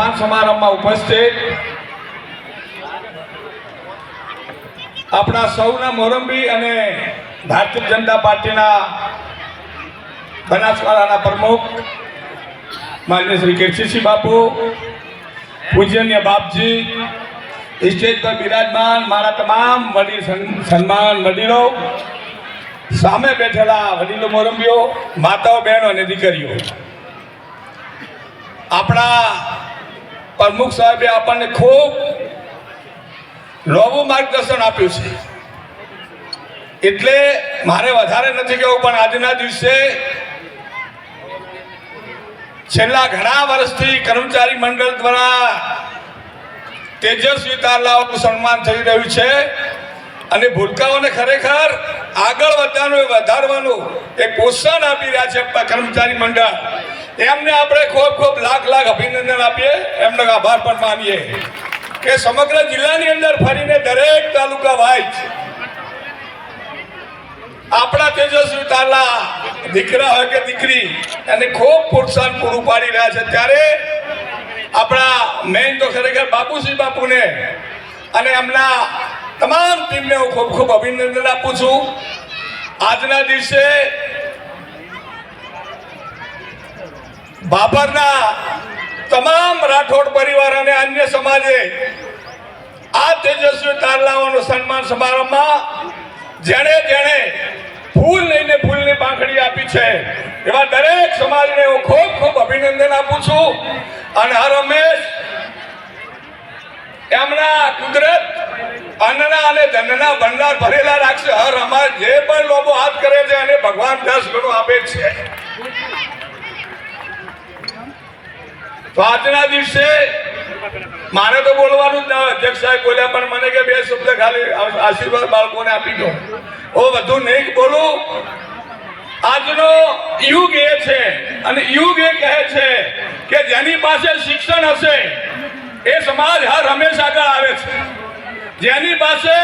સમારંભમાં ઉપસ્થિત આપણા સૌના મોરંબી અને ભારતીય જનતા પાર્ટીના બનાસકાંઠાના પ્રમુખ માન્ય શ્રી કીર્તિસિંહ બાપુ પૂજ્યન્ય બાપજી સ્ટેજ પર બિરાજમાન, મારા તમામ વડીલ સન્- સન્માન વડીલો, સામે બેઠેલા વડીલો મોરંબીઓ, માતાઓ, બહેનો અને દીકરીઓ. આપણા પ્રમુખ સાહેબે આપણને ખૂબ નવું માર્ગદર્શન આપ્યું છે. એટલે મારે વધારે નથી કહેવું પણ આજના દિવસે છેલ્લા ઘણા વર્ષથી કર્મચારી મંડળ દ્વારા તેજસ્વી તારલાઓનું સન્માન થઈ રહ્યું છે અને ભૂલકાઓને ખરેખર આગળ વધવાનું વધારવાનું એક પ્રોત્સાહન આપી રહ્યા છે કર્મચારી મંડળ. એમને આપણે ખૂબ ખૂબ લાખ લાખ અભિનંદન આપીએ. એમનો આભાર પણ માનીએ. કે સમગ્ર જિલ્લાની અંદર ફરીને દરેક તાલુકા વાઇઝ આપણા તેજસ્વી તાલા દીકરા હોય કે દીકરી, એને ખૂબ પ્રોત્સાહન પૂરું પાડી રહ્યા છે. ત્યારે આપણા મેઇન તો ખરેખર બાપુશ્રી બાપુને અને એમના તમામ ટીમને હું ખૂબ ખૂબ અભિનંદન આપું છું. આજના દિવસે બાબરના તમામ રાઠોડ પરિવાર અને અન્ય સમાજે આ તેજસ્વી તારલાઓનો સન્માન સમારંભમાં જેણે જેણે ફૂલ લઈને ફૂલની પાંખડી આપી છે, એવા દરેક સમાજને હું ખૂબ ખૂબ અભિનંદન આપું છું. અને હર હંમેશ એમના કુદરત, અન્નના અને ધનના ભંડાર ભરેલા રાખશે. હર અમાર જે પણ લોકો હાથ કરે છે અને ભગવાન દસ ગણું આપે છે તો આજના દિવસે મારે તો બોલવાનું જ ના અધ્યક્ષ સાહેબ બોલ્યા, પણ મને કે બે શબ્દ ખાલી આશીર્વાદ બાળકોને આપી દો. ઓ વધુ નહીં બોલું. આજનો યુગ એ છે, અને યુગ એ કહે છે કે જેની પાસે શિક્ષણ હશે, એ સમાજ હર હંમેશા આગળ આવે છે. જેની પાસે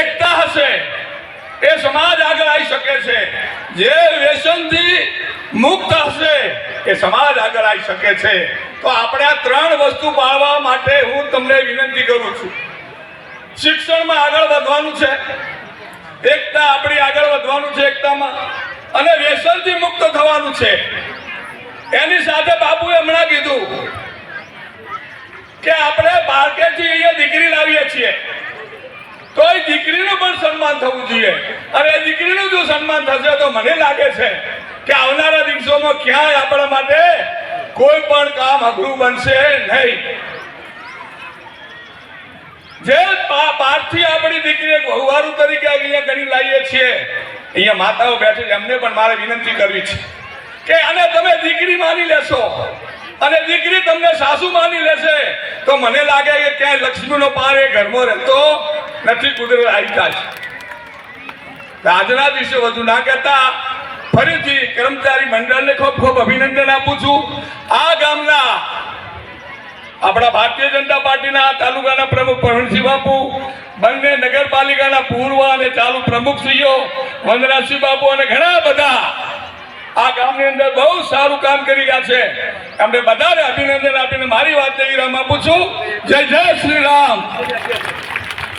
એકતા હશે, એ સમાજ આગળ આવી શકે છે. જે વ્યસનથી મુક્ત હશે કે સમાજ આગળ આવી શકે છે. તો આપણે આ ત્રણ વસ્તુ પાળવા માટે હું તમને વિનંતી કરું છું. શિક્ષણમાં આગળ વધવાનું છે. એકતા આપણી આગળ વધવાનું છે એકતામાં. અને વ્યસનથી મુક્ત થવાનું છે. એની સાથે બાપુએ હમણાં કીધું કે આપણે બાળકેથી અહીંયા દીકરી લાવીએ છીએ. તો એ દીકરીનું પણ સન્માન થવું જોઈએ. અને એ દીકરીનું જો સન્માન થશે તો મને લાગે છે કે આવનારા દિવસોમાં ક્યાંય આપણા માટે કોઈ પણ કામ અઘરું બનશે નહીં. જે બહારથી આપણી દીકરી એક વહુવારું તરીકે અહીંયા ગણી લાવીએ છીએ, અહીંયા માતાઓ બેઠી છે, એમને પણ મારે વિનંતી કરવી છે કે આને તમે દીકરી માની લેશો. અને દીકરી તમને સાસુ માની લેશે. તો મને લાગે કે ક્યાંય લક્ષ્મીનો પાર એ ઘરમાં રહેતો નથી, કુદરત આવી જાય. આજના દિવસે વધુ ના કહેતા. ફરીથી કર્મચારી મંડળને ખૂબ ખૂબ અભિનંદન આપું છું. આ ગામના આપણા ભારતીય જનતા પાર્ટીના તાલુકાના પ્રમુખ પ્રવીણસિંહ બાપુ, બંને નગરપાલિકાના પૂર્વ અને ચાલુ પ્રમુખશ્રીઓ વંદનાસિંહ બાપુ અને ઘણા બધા આ ગામની અંદર બહુ સારું કામ કરી રહ્યા છે. એમને બધાને અભિનંદન આપીને મારી વાત વિરામ આપું છું. જય જય શ્રી રામ.